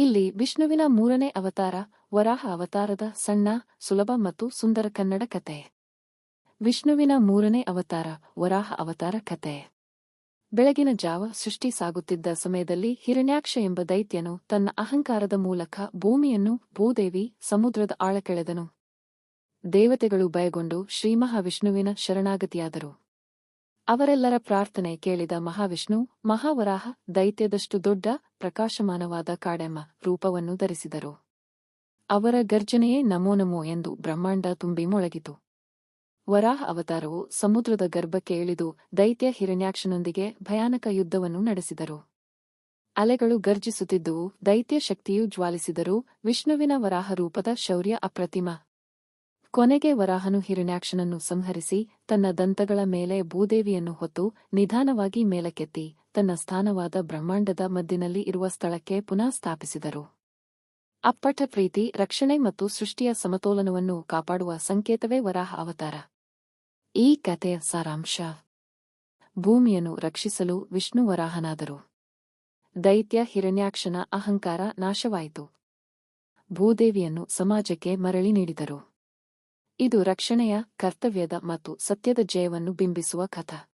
ಇಲ್ಲಿ ವಿಷ್ಣುವಿನ ಮೂರನೇ ಅವತಾರ, ವರಾಹ ಅವತಾರದ ಸಣ್ಣ, ಸುಲಭ ಮತ್ತು ಸುಂದರ ಕನ್ನಡ ಕತೆ ವಿಷ್ಣುವಿನ ಮೂರನೇ ಅವತಾರ, ವರಾಹ ಅವತಾರ ಕತೆ ಬೆಳಗಿನ ಜಾವ ಸೃಷ್ಟಿ ಸಾಗುತ್ತಿದ್ದ ಸಮಯದಲ್ಲಿ ಹಿರಣ್ಯಾಕ್ಷ ಎಂಬ ದೈತ್ಯನು ತನ್ನ ಅಹಂಕಾರದ ಮೂಲಕ ಭೂಮಿಯನ್ನು ಭೂದೇವಿ ಸಮುದ್ರದ ಆಳಕೆಳೆದನು ದೇವತೆಗಳು ಭಯಗೊಂಡು ಶ್ರೀಮಹಾವಿಷ್ಣುವಿನ ಶರಣಾಗತಿಯಾದರು. ಅವರೆಲ್ಲರ ಪ್ರಾರ್ಥನೆ ಕೇಳಿದ ಮಹಾವಿಷ್ಣು, ಮಹಾವರಾಹ, ದೈತ್ಯದಷ್ಟು ದೊಡ್ಡ, ಪ್ರಕಾಶಮಾನವಾದ ಕಾಡೆಮ್ಮ ರೂಪವನ್ನು ಧರಿಸಿದರು. ಅವರ ಗರ್ಜನೆಯೇ ನಮೋ ನಮೋ ಎಂದು ಬ್ರಹ್ಮಾಂಡ ತುಂಬಿ ಮೊಳಗಿತು. ವರಾಹ ಅವತಾರವು ಸಮುದ್ರದ ಗರ್ಭಕ್ಕೆ ಇಳಿದು ದೈತ್ಯ ಹಿರಣ್ಯಾಕ್ಷನೊಂದಿಗೆ ಭಯಾನಕ ಯುದ್ಧವನ್ನು ನಡೆಸಿದರು. ಅಲೆಗಳು ಗರ್ಜಿಸುತ್ತಿದ್ದುವು, ದೈತ್ಯ ಶಕ್ತಿಯು ಜ್ವಾಲಿಸಿದರೂ ವಿಷ್ಣುವಿನ ವರಾಹ ರೂಪದ ಶೌರ್ಯ ಅಪ್ರತಿಮ. ಕೊನೆಗೆ ವರಾಹನು ಹಿರಣ್ಯಾಕ್ಷನನ್ನು ಸಂಹರಿಸಿ ತನ್ನ ದಂತಗಳ ಮೇಲೆ ಭೂದೇವಿಯನ್ನು ಹೊತ್ತು ನಿಧಾನವಾಗಿ ಮೇಲಕ್ಕೆತ್ತಿ ತನ್ನ ಸ್ಥಾನವಾದ ಬ್ರಹ್ಮಾಂಡದ ಮದ್ದಿನಲ್ಲಿ ಇರುವ ಸ್ಥಳಕ್ಕೆ ಪುನಃ ಸ್ಥಾಪಿಸಿದರು. ಅಪ್ಪಟ ಪ್ರೀತಿ, ರಕ್ಷಣೆ ಮತ್ತು ಸೃಷ್ಟಿಯ ಸಮತೋಲನವನ್ನು ಕಾಪಾಡುವ ಸಂಕೇತವೇ ವರಾಹ ಅವತಾರ. ಈ ಕಥೆಯ ಸಾರಾಂಶ. ಭೂಮಿಯನ್ನು ರಕ್ಷಿಸಲು ವಿಷ್ಣು ವರಾಹನಾದರು. ದೈತ್ಯ ಹಿರಣ್ಯಾಕ್ಷನ ಅಹಂಕಾರ ನಾಶವಾಯಿತು. ಭೂದೇವಿಯನ್ನು ಸಮಾಜಕ್ಕೆ ಮರಳಿ ನೀಡಿದರು. ಇದು ರಕ್ಷಣೆಯ ಕರ್ತವ್ಯದ ಮತ್ತು ಸತ್ಯದ ಜಯವನ್ನು ಬಿಂಬಿಸುವ ಕಥ.